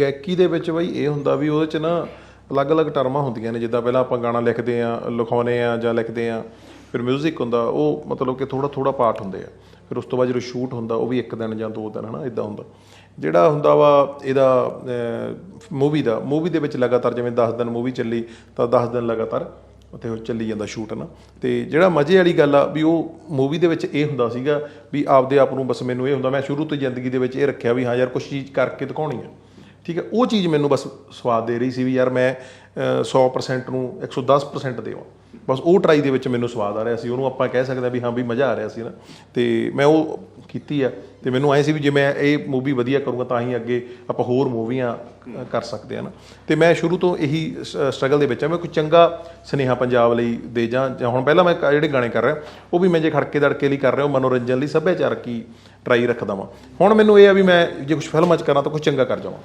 ਗਾਇਕੀ ਦੇ ਵਿੱਚ ਬਈ ਇਹ ਹੁੰਦਾ ਵੀ ਉਹਦੇ ਚ ਨਾ ਅਲੱਗ-ਅਲੱਗ ਟਰਮਾਂ ਹੁੰਦੀਆਂ ਨੇ, ਜਿੱਦਾਂ ਪਹਿਲਾਂ ਆਪਾਂ ਗਾਣਾ ਲਿਖਦੇ ਆ ਲਿਖਾਉਨੇ ਆ ਜਾਂ ਲਿਖਦੇ ਆ, ਫਿਰ 뮤직 ਹੁੰਦਾ, ਉਹ ਮਤਲਬ ਕਿ ਥੋੜਾ ਥੋੜਾ ਪਾਰਟ ਹੁੰਦੇ ਆ। ਫਿਰ ਉਸ ਤੋਂ ਬਾਅਦ ਜਦੋਂ ਸ਼ੂਟ ਹੁੰਦਾ, ਉਹ ਵੀ ਇੱਕ ਦਿਨ ਜਾਂ ਦੋ ਦਿਨ, ਹਨਾ ਇਦਾਂ ਹੁੰਦਾ। ਜਿਹੜਾ ਹੁੰਦਾ ਵਾ ਇਹਦਾ ਮੂਵੀ ਦਾ ਮੂਵੀ ਦੇ ਵਿੱਚ ਲਗਾਤਾਰ ਜਿਵੇਂ 10 ਦਿਨ ਮੂਵੀ ਚੱਲੀ, ਤਾਂ 10 ਦਿਨ ਲਗਾਤਾਰ ਉੱਥੇ ਉਹ ਚੱਲੀ ਜਾਂਦਾ ਸ਼ੂਟ ਨਾ ਤੇ ਜਿਹੜਾ ਮਜ਼ੇ ਵਾਲੀ ਗੱਲ ਆ ਵੀ ਉਹ ਮੂਵੀ ਦੇ ਵਿੱਚ ਇਹ ਹੁੰਦਾ ਸੀਗਾ ਵੀ ਆਪਦੇ ਆਪ ਨੂੰ ਬਸ ਮੈਨੂੰ ਇਹ ਹੁੰਦਾ, ਮੈਂ ਸ਼ੁਰੂ ਤੋਂ ਜ਼ਿੰਦਗੀ ਦੇ ਵਿੱਚ ਇਹ ਰੱਖਿਆ ਵੀ ਹਾਂ ਯਾਰ ਕੁਝ ਚੀਜ਼ ਕਰਕੇ ਦਿਖਾਉਣੀ ਆ। ਠੀਕ ਹੈ ਉਹ ਚੀਜ਼ ਮੈਨੂੰ ਬਸ ਸਵਾਦ ਦੇ ਰਹੀ ਸੀ ਵੀ ਯਾਰ ਮੈਂ ਅਹ, 100% ਨੂੰ 110% ਦੇਵਾਂ ਬਸ ਉਹ ਟਰਾਈ ਦੇ ਵਿੱਚ ਮੈਨੂੰ ਸਵਾਦ ਆ ਰਿਹਾ ਸੀ ਉਹਨੂੰ ਆਪਾਂ ਕਹਿ ਸਕਦੇ ਹਾਂ ਵੀ ਹਾਂ ਵੀ ਮਜ਼ਾ ਆ ਰਿਹਾ ਸੀ ਨਾ। ਤੇ ਮੈਂ ਉਹ ਕੀਤੀ ਆ ਤੇ ਮੈਨੂੰ ਐ ਸੀ ਵੀ ਜੇ ਮੈਂ ਇਹ ਮੂਵੀ ਵਧੀਆ ਕਰੂੰਗਾ ਤਾਂ ਹੀ ਅੱਗੇ ਆਪਾਂ ਹੋਰ ਮੂਵੀਆਂ ਕਰ ਸਕਦੇ ਆ ਨਾ। ਤੇ ਮੈਂ ਸ਼ੁਰੂ ਤੋਂ ਇਹੀ ਸਟਰਗਲ ਦੇ ਵਿੱਚ ਆ ਮੈਂ ਕੋਈ ਚੰਗਾ ਸੁਨੇਹਾ ਪੰਜਾਬ ਲਈ ਦੇ ਜਾਂ ਹੁਣ ਪਹਿਲਾਂ ਮੈਂ ਜਿਹੜੇ ਗਾਣੇ ਕਰ ਰਿਹਾ ਉਹ ਵੀ ਮੈਂ ਜੇ ਖੜਕੇ ਦੜਕੇ ਲਈ ਕਰ ਰਿਹਾ ਉਹ ਮਨੋਰੰਜਨ ਲਈ ਸੱਭਿਆਚਾਰਕ ਹੀ ਟਰਾਈ ਰੱਖਦਾ ਵਾਂ। ਹੁਣ ਮੈਨੂੰ ਇਹ ਆ ਵੀ ਮੈਂ ਜੇ ਕੁਝ ਫਿਲਮਾਂ 'ਚ ਕਰਾਂ ਤਾਂ ਕੁਝ ਚੰਗਾ ਕਰ ਜਾਵਾਂ।